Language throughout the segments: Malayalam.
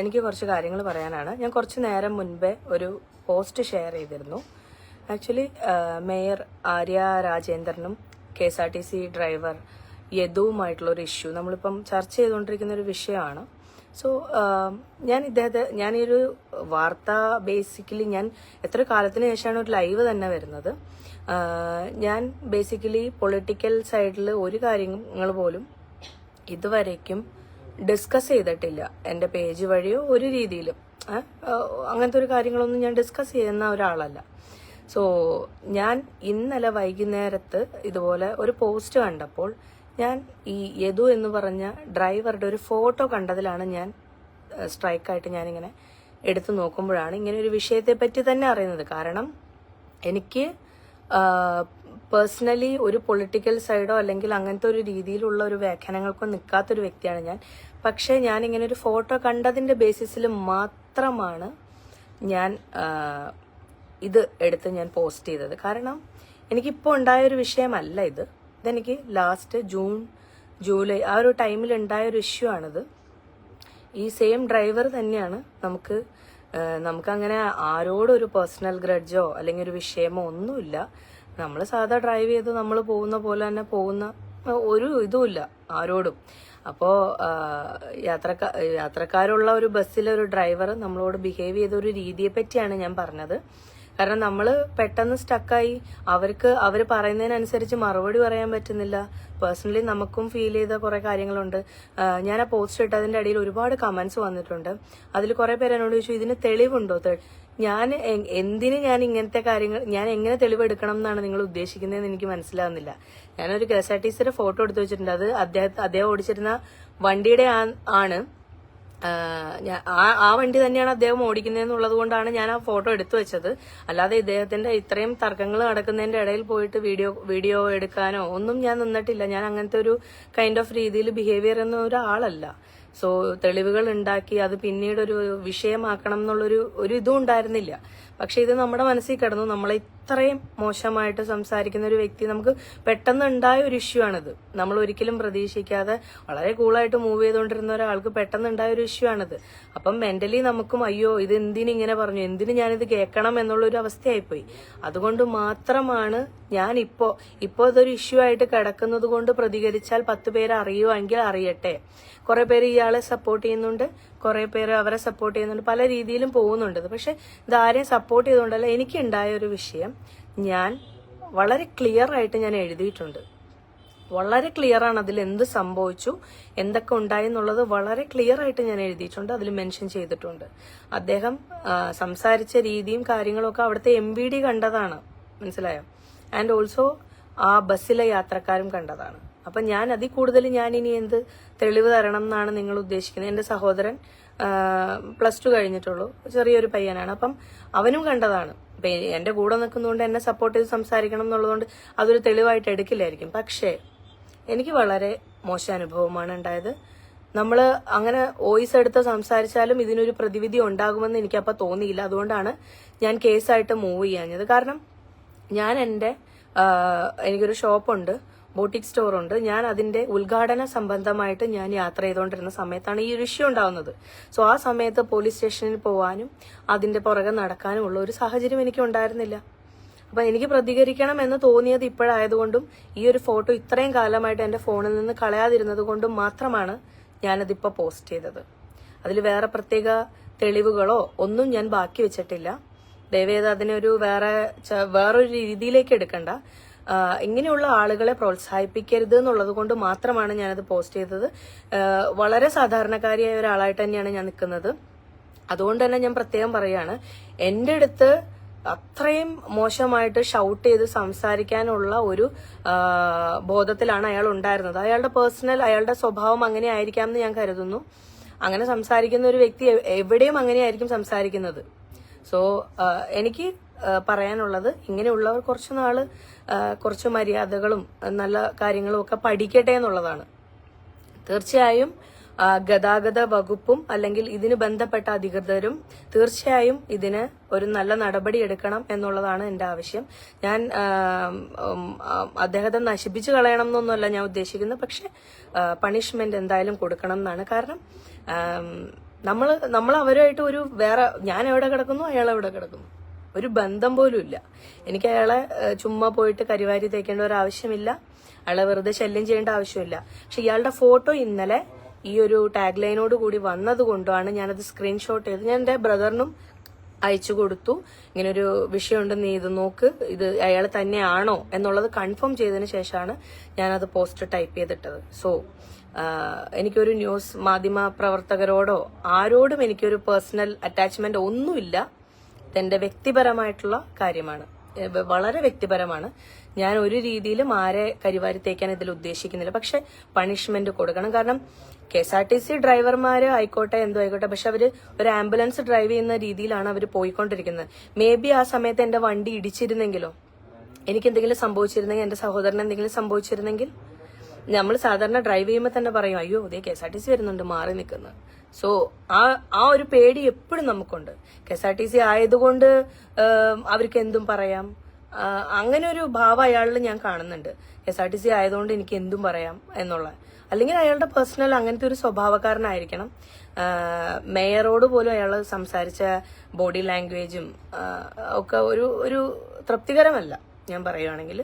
എനിക്ക് കുറച്ച് കാര്യങ്ങൾ പറയാനാണ്. ഞാൻ കുറച്ച് നേരം മുൻപേ ഒരു പോസ്റ്റ് ഷെയർ ചെയ്തിരുന്നു. Actually mayor Arya രാജേന്ദ്രനും K S R T C driver യദുവുമായിട്ടുള്ള ഒരു ഇഷ്യൂ നമ്മളിപ്പം ചർച്ച ചെയ്തുകൊണ്ടിരിക്കുന്ന ഒരു വിഷയമാണ്. സോ ഞാൻ ഇദ്ദേഹത്തെ ഞാൻ ഈ ഒരു വാർത്ത ബേസിക്കലി ഞാൻ എത്ര കാലത്തിന് ശേഷമാണ് ഒരു ലൈവ് തന്നെ വരുന്നത്. ഞാൻ ബേസിക്കലി പൊളിറ്റിക്കൽ സൈഡിൽ ഒരു കാര്യങ്ങൾ പോലും ഇതുവരേക്കും ഡിസ്കസ് ചെയ്തിട്ടില്ല. എന്റെ പേജ് വഴിയോ ഒരു രീതിയിലും. അങ്ങനത്തെ ഒരു കാര്യങ്ങളൊന്നും ഞാൻ ഡിസ്കസ് ചെയ്യുന്ന ഒരാളല്ല. സോ ഞാൻ ഇന്നലെ വൈകുന്നേരത്ത് ഇതുപോലെ ഒരു പോസ്റ്റ് കണ്ടപ്പോൾ ഞാൻ ഈ യദു എന്ന് പറഞ്ഞ ഡ്രൈവറുടെ ഒരു ഫോട്ടോ കണ്ടതിലാണ് ഞാൻ സ്ട്രൈക്കായിട്ട് ഞാനിങ്ങനെ എടുത്തു നോക്കുമ്പോഴാണ് ഇങ്ങനെ ഒരു വിഷയത്തെ പറ്റി തന്നെ അറിയുന്നത്. കാരണം എനിക്ക് പേഴ്സണലി ഒരു പൊളിറ്റിക്കൽ സൈഡോ അല്ലെങ്കിൽ അങ്ങനത്തെ ഒരു രീതിയിലുള്ള ഒരു വ്യാഖ്യാനങ്ങൾക്കോ നിൽക്കാത്തൊരു വ്യക്തിയാണ് ഞാൻ. പക്ഷേ ഞാൻ ഇങ്ങനെ ഒരു ഫോട്ടോ കണ്ടതിന്റെ ബേസിസിൽ മാത്രമാണ് ഞാൻ ഇത് എടുത്ത് ഞാൻ പോസ്റ്റ് ചെയ്തത്. കാരണം എനിക്കിപ്പോൾ ഉണ്ടായ ഒരു വിഷയമല്ല ഇത്. ഇതെനിക്ക് ലാസ്റ്റ് ജൂൺ ജൂലൈ ആ ഒരു ടൈമിൽ ഉണ്ടായ ഒരു ഇഷ്യൂ ആണിത്. ഈ സെയിം ഡ്രൈവർ തന്നെയാണ് നമുക്ക് നമുക്കങ്ങനെ ആരോടും ഒരു പേഴ്സണൽ ഗ്രഡ്ജോ അല്ലെങ്കിൽ ഒരു വിഷയമോ ഒന്നുമില്ല. നമ്മൾ സാധാ ഡ്രൈവ് ചെയ്ത് നമ്മൾ പോകുന്ന പോലെ തന്നെ പോകുന്ന ഒരു ഇതുമില്ല ആരോടും. അപ്പോൾ യാത്രക്കാ യാത്രക്കാരുള്ള ഒരു ബസ്സിലെ ഒരു ഡ്രൈവർ നമ്മളോട് ബിഹേവ് ചെയ്ത ഒരു രീതിയെ പറ്റിയാണ് ഞാൻ പറഞ്ഞത്. കാരണം നമ്മൾ പെട്ടെന്ന് സ്റ്റക്കായി അവർക്ക് അവർ പറയുന്നതിനനുസരിച്ച് മറുപടി പറയാൻ പറ്റുന്നില്ല. പേഴ്സണലി നമുക്കും ഫീൽ ചെയ്ത കുറെ കാര്യങ്ങളുണ്ട്. ഞാൻ ആ പോസ്റ്റ് ഇട്ടതിന്റെ ഇടയിൽ ഒരുപാട് കമന്റ്സ് വന്നിട്ടുണ്ട്. അതിൽ കുറെ പേര് എന്നോട് ചോദിച്ചു ഇതിന് തെളിവുണ്ടോ? ഞാൻ എന്തിന് ഞാൻ ഇങ്ങനത്തെ കാര്യങ്ങൾ ഞാൻ എങ്ങനെ തെളിവെടുക്കണം എന്നാണ് നിങ്ങൾ ഉദ്ദേശിക്കുന്നതെന്ന് എനിക്ക് മനസ്സിലാവുന്നില്ല. ഞാനൊരു കെ എസ് ആർ ടി സിയുടെ ഫോട്ടോ എടുത്തു വെച്ചിട്ടുണ്ട്. അത് അദ്ദേഹം അദ്ദേഹം ഓടിച്ചിരുന്ന വണ്ടിയുടെ ആണ്. ആ ആ വണ്ടി തന്നെയാണ് അദ്ദേഹം ഓടിക്കുന്നതെന്നുള്ളത് കൊണ്ടാണ് ഞാൻ ആ ഫോട്ടോ എടുത്തു വെച്ചത്. അല്ലാതെ ഇദ്ദേഹത്തിന്റെ ഇത്രയും തർക്കങ്ങൾ നടക്കുന്നതിന്റെ ഇടയിൽ പോയിട്ട് വീഡിയോ വീഡിയോ എടുക്കാനോ ഒന്നും ഞാൻ നിന്നിട്ടില്ല. ഞാൻ അങ്ങനത്തെ ഒരു കൈൻഡ് ഓഫ് രീതിയിൽ ബിഹേവിയർ എന്ന ഒരാളല്ല. സോ തെളിവുകൾ ഉണ്ടാക്കി അത് പിന്നീട് ഒരു വിഷയമാക്കണം എന്നുള്ളൊരു ഒരു ഇതും ഉണ്ടായിരുന്നില്ല. പക്ഷെ ഇത് നമ്മുടെ മനസ്സിൽ കിടന്നു. നമ്മളെ ഇത്രയും മോശമായിട്ട് സംസാരിക്കുന്ന ഒരു വ്യക്തി നമുക്ക് പെട്ടെന്ന് ഉണ്ടായ ഒരു ഇഷ്യൂ ആണിത്. നമ്മൾ ഒരിക്കലും പ്രതീക്ഷിക്കാതെ വളരെ കൂളായിട്ട് മൂവ് ചെയ്തുകൊണ്ടിരുന്ന ഒരാൾക്ക് പെട്ടെന്ന് ഉണ്ടായ ഒരു ഇഷ്യൂ ആണിത്. അപ്പം മെന്റലി നമുക്കും അയ്യോ ഇത് എന്തിനു ഇങ്ങനെ പറഞ്ഞു? എന്തിനു ഞാനിത് കേൾക്കണം? എന്നുള്ളൊരു അവസ്ഥയായിപ്പോയി. അതുകൊണ്ട് മാത്രമാണ് ഞാൻ ഇപ്പോ ഇതൊരു ഇഷ്യൂ ആയിട്ട് കിടക്കുന്നത് കൊണ്ട് പ്രതികരിച്ചാൽ പത്ത് പേര് അറിയുമെങ്കിൽ അറിയട്ടെ. കുറെ പേര് ഇയാളെ സപ്പോർട്ട് ചെയ്യുന്നുണ്ട് കുറെ പേര് അവരെ സപ്പോർട്ട് ചെയ്യുന്നുണ്ട് പല രീതിയിലും പോകുന്നുണ്ട്. പക്ഷെ ഇത് ആരെയും സപ്പോർട്ട് ചെയ്തുകൊണ്ടല്ല എനിക്ക് ഉണ്ടായ ഒരു വിഷയം ഞാൻ വളരെ ക്ലിയർ ആയിട്ട് ഞാൻ എഴുതിയിട്ടുണ്ട്. വളരെ ക്ലിയർ ആണ് അതിൽ എന്ത് സംഭവിച്ചു എന്തൊക്കെ ഉണ്ടായി എന്നുള്ളത് വളരെ ക്ലിയർ ആയിട്ട് ഞാൻ എഴുതിയിട്ടുണ്ട് അതിൽ മെൻഷൻ ചെയ്തിട്ടുണ്ട്. അദ്ദേഹം സംസാരിച്ച രീതിയും കാര്യങ്ങളും ഒക്കെ അവിടുത്തെ എം കണ്ടതാണ്. മനസ്സിലായോ? ആൻഡ് ഓൾസോ ആ ബസ്സിലെ യാത്രക്കാരും കണ്ടതാണ്. അപ്പൊ ഞാൻ അതിൽ കൂടുതൽ ഞാൻ ഇനി എന്ത് തെളിവ് തരണം എന്നാണ് നിങ്ങൾ ഉദ്ദേശിക്കുന്നത്. എന്റെ സഹോദരൻ പ്ലസ് ടു കഴിഞ്ഞിട്ടുള്ളൂ. ചെറിയൊരു പയ്യനാണ്. അപ്പം അവനും കണ്ടതാണ്. എന്റെ കൂടെ നിൽക്കുന്നതുകൊണ്ട് എന്നെ സപ്പോർട്ട് ചെയ്ത് സംസാരിക്കണം എന്നുള്ളതുകൊണ്ട് അതൊരു തെളിവായിട്ട് എടുക്കില്ലായിരിക്കും. പക്ഷേ എനിക്ക് വളരെ മോശം അനുഭവമാണ് ഉണ്ടായത്. നമ്മൾ അങ്ങനെ വോയിസ് എടുത്ത് സംസാരിച്ചാലും ഇതിനൊരു പ്രതിവിധി ഉണ്ടാകുമെന്ന് എനിക്കപ്പോൾ തോന്നിയില്ല. അതുകൊണ്ടാണ് ഞാൻ കേസായിട്ട് മൂവ് ചെയ്യാഞ്ഞത്. കാരണം ഞാൻ എന്റെ എനിക്കൊരു ഷോപ്പുണ്ട് ബോട്ടിക് സ്റ്റോർ ഉണ്ട് ഞാൻ അതിന്റെ ഉദ്ഘാടന സംബന്ധമായിട്ട് ഞാൻ യാത്ര ചെയ്തുകൊണ്ടിരുന്ന സമയത്താണ് ഈ ഒരു ഇഷ്യൂ ഉണ്ടാവുന്നത്. സോ ആ സമയത്ത് പോലീസ് സ്റ്റേഷനിൽ പോകാനും അതിന്റെ പുറകെ നടക്കാനും ഉള്ള ഒരു സാഹചര്യം എനിക്ക് ഉണ്ടായിരുന്നില്ല അപ്പൊ എനിക്ക് പ്രതികരിക്കണം എന്ന് തോന്നിയത് ഇപ്പോഴായതുകൊണ്ടും ഈ ഒരു ഫോട്ടോ ഇത്രയും കാലമായിട്ട് എന്റെ ഫോണിൽ നിന്ന് കളയാതിരുന്നത് കൊണ്ടും മാത്രമാണ് ഞാനതിപ്പോ പോസ്റ്റ് ചെയ്തത്. അതിൽ വേറെ പ്രത്യേക തെളിവുകളോ ഒന്നും ഞാൻ ബാക്കി വെച്ചിട്ടില്ല. ദയവേത് അതിനൊരു വേറെ വേറൊരു രീതിയിലേക്ക് എടുക്കണ്ട. ഇങ്ങനെയുള്ള ആളുകളെ പ്രോത്സാഹിപ്പിക്കരുത് എന്നുള്ളത് കൊണ്ട് മാത്രമാണ് ഞാനത് പോസ്റ്റ് ചെയ്തത്. വളരെ സാധാരണക്കാരിയായ ഒരാളായിട്ട് തന്നെയാണ് ഞാൻ നിൽക്കുന്നത്. അതുകൊണ്ട് തന്നെ ഞാൻ പ്രത്യേകം പറയാണ് എന്റെ അടുത്ത് അത്രയും മോശമായിട്ട് ഷൗട്ട് ചെയ്ത് സംസാരിക്കാനുള്ള ഒരു ബോധത്തിലാണ് അയാൾ ഉണ്ടായിരുന്നത്. അയാളുടെ പേഴ്സണൽ അയാളുടെ സ്വഭാവം അങ്ങനെ ആയിരിക്കാം എന്ന് ഞാൻ കരുതുന്നു. അങ്ങനെ സംസാരിക്കുന്ന ഒരു വ്യക്തി എവിടെയും അങ്ങനെയായിരിക്കും സംസാരിക്കുന്നത്. സോ എനിക്ക് പറയാനുള്ളത് ഇങ്ങനെയുള്ളവർ കുറച്ച് നാൾ കുറച്ച് മര്യാദകളും നല്ല കാര്യങ്ങളും ഒക്കെ പഠിക്കട്ടെ എന്നുള്ളതാണ്. തീർച്ചയായും ഗതാഗത വകുപ്പും അല്ലെങ്കിൽ ഇതിന് ബന്ധപ്പെട്ട അധികൃതരും തീർച്ചയായും ഇതിന് ഒരു നല്ല നടപടി എടുക്കണം എന്നുള്ളതാണ് എന്റെ ആവശ്യം. ഞാൻ അദ്ദേഹത്തെ നശിപ്പിച്ചു കളയണം എന്നൊന്നുമല്ല ഞാൻ ഉദ്ദേശിക്കുന്നത്. പക്ഷെ പണിഷ്മെന്റ് എന്തായാലും കൊടുക്കണം എന്നാണ് കാരണം. നമ്മൾ നമ്മൾ അവരുമായിട്ട് ഒരു വേറെ ഞാൻ എവിടെ കിടക്കുന്നു അയാൾ എവിടെ കിടക്കുന്നു. ഒരു ബന്ധം പോലും ഇല്ല. എനിക്ക് അയാളെ ചുമ്മാ പോയിട്ട് കരിവാരി തേക്കേണ്ട ഒരു ആവശ്യമില്ല. അയാളെ വെറുതെ ശല്യം ചെയ്യേണ്ട ആവശ്യമില്ല. പക്ഷെ ഇയാളുടെ ഫോട്ടോ ഇന്നലെ ഈ ഒരു ടാഗ് ലൈനോട് കൂടി വന്നത് കൊണ്ടാണ് ഞാനത് സ്ക്രീൻഷോട്ട് ചെയ്ത് ഞാൻ എന്റെ ബ്രദറിനും അയച്ചു കൊടുത്തു. ഇങ്ങനൊരു വിഷയമുണ്ടെന്ന് നീ ഇത് നോക്ക്. ഇത് അയാൾ തന്നെയാണോ എന്നുള്ളത് കൺഫേം ചെയ്തതിന് ശേഷമാണ് ഞാനത് പോസ്റ്റ് ടൈപ്പ് ചെയ്തിട്ടത്. സോ എനിക്കൊരു ന്യൂസ് മാധ്യമ പ്രവർത്തകരോടോ ആരോടും എനിക്കൊരു പേഴ്സണൽ അറ്റാച്ച്മെന്റ് ഒന്നുമില്ല. ഇതെന്റെ വ്യക്തിപരമായിട്ടുള്ള കാര്യമാണ്. വളരെ വ്യക്തിപരമാണ്. ഞാൻ ഒരു രീതിയിലും ആരെ കരിവാരി തേക്കാൻ ഇതിൽ ഉദ്ദേശിക്കുന്നില്ല. പക്ഷെ പണിഷ്മെന്റ് കൊടുക്കണം. കാരണം K S R T C ഡ്രൈവർമാർ ആയിക്കോട്ടെ എന്തോ ആയിക്കോട്ടെ പക്ഷെ അവർ ഒരു ആംബുലൻസ് ഡ്രൈവ് ചെയ്യുന്ന രീതിയിലാണ് അവർ പോയിക്കൊണ്ടിരിക്കുന്നത്. മേ ബി ആ സമയത്ത് എന്റെ വണ്ടി ഇടിച്ചിരുന്നെങ്കിലോ? എനിക്ക് എന്തെങ്കിലും സംഭവിച്ചിരുന്നെങ്കിൽ എന്റെ സഹോദരൻ എന്തെങ്കിലും സംഭവിച്ചിരുന്നെങ്കിൽ? നമ്മൾ സാധാരണ ഡ്രൈവ് ചെയ്യുമ്പോൾ തന്നെ പറയും അയ്യോ ഇതേ K S R T C വരുന്നുണ്ട് മാറി നിൽക്കുന്നത് സോ ആ ആ ഒരു പേടി എപ്പോഴും നമുക്കുണ്ട്. K S R T C ആയതുകൊണ്ട് അവർക്ക് എന്തും പറയാം. അങ്ങനെ ഒരു ഭാവം അയാളിൽ ഞാൻ കാണുന്നുണ്ട്. എസ് ആർ ടി സി ആയതുകൊണ്ട് എനിക്ക് എന്തും പറയാം എന്നുള്ള. അല്ലെങ്കിൽ അയാളുടെ പേഴ്സണൽ അങ്ങനത്തെ ഒരു സ്വഭാവക്കാരനായിരിക്കണം. മേയറോട് പോലും അയാൾ സംസാരിച്ച ബോഡി ലാംഗ്വേജും ഒക്കെ ഒരു ഒരു തൃപ്തികരമല്ല ഞാൻ പറയുവാണെങ്കിൽ.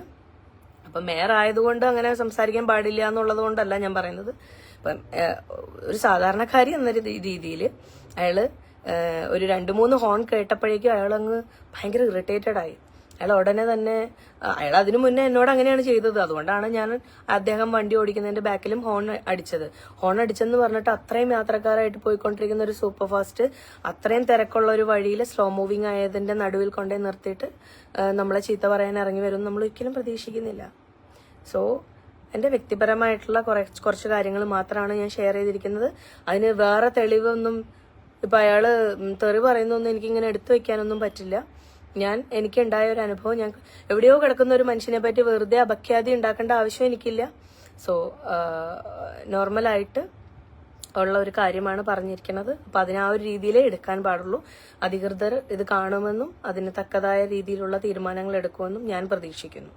അപ്പം മേയർ ആയതുകൊണ്ട് അങ്ങനെ സംസാരിക്കാൻ പാടില്ല എന്നുള്ളത് കൊണ്ടല്ല ഞാൻ പറയുന്നത്. ഏഹ്, ഒരു സാധാരണക്കാരി എന്ന രീതിയിൽ അയാൾ ഒരു രണ്ട് മൂന്ന് ഹോൺ കേട്ടപ്പോഴേക്കും അയാൾ അങ്ങ് ഭയങ്കര ഇറിറ്റേറ്റഡ് ആയി. അയാൾ ഉടനെ തന്നെ അയാൾ അതിനു മുന്നേ എന്നോട് അങ്ങനെയാണ് ചെയ്തത്. അതുകൊണ്ടാണ് ഞാൻ അദ്ദേഹം വണ്ടി ഓടിക്കുന്നതിന്റെ ബാക്കിലും ഹോൺ അടിച്ചത്. ഹോൺ അടിച്ചെന്ന് പറഞ്ഞിട്ട് അത്രയും യാത്രക്കാരായിട്ട് പോയിക്കൊണ്ടിരിക്കുന്ന ഒരു സൂപ്പർ ഫാസ്റ്റ് അത്രയും തിരക്കുള്ള ഒരു വഴിയിൽ സ്ലോ മൂവിങ് ആയതിന്റെ നടുവിൽ കൊണ്ടേ നിർത്തിയിട്ട് നമ്മളെ ചീത്ത പറയാൻ ഇറങ്ങി വരും നമ്മൾ ഒരിക്കലും പ്രതീക്ഷിക്കുന്നില്ല. സോ എന്റെ വ്യക്തിപരമായിട്ടുള്ള കുറെ കുറച്ച് കാര്യങ്ങൾ മാത്രമാണ് ഞാൻ ഷെയർ ചെയ്തിരിക്കുന്നത്. അതിന് വേറെ തെളിവൊന്നും ഇപ്പം അയാൾ തെറി പറയുന്നൊന്നും എനിക്കിങ്ങനെ എടുത്തു വെക്കാനൊന്നും പറ്റില്ല. ഞാൻ എനിക്കുണ്ടായ ഒരു അനുഭവം ഞാൻ എവിടെയോ കിടക്കുന്ന ഒരു മനുഷ്യനെ പറ്റി വെറുതെ അപഖ്യാതി ഉണ്ടാക്കേണ്ട ആവശ്യം എനിക്കില്ല. സോ നോർമലായിട്ട് ഉള്ള ഒരു കാര്യമാണ് പറഞ്ഞിരിക്കുന്നത്. അപ്പൊ അതിന് ആ ഒരു രീതിയിലേ എടുക്കാൻ പാടുള്ളൂ. അധികൃതർ ഇത് കാണുമെന്നും അതിന് തക്കതായ രീതിയിലുള്ള തീരുമാനങ്ങൾ എടുക്കുമെന്നും ഞാൻ പ്രതീക്ഷിക്കുന്നു.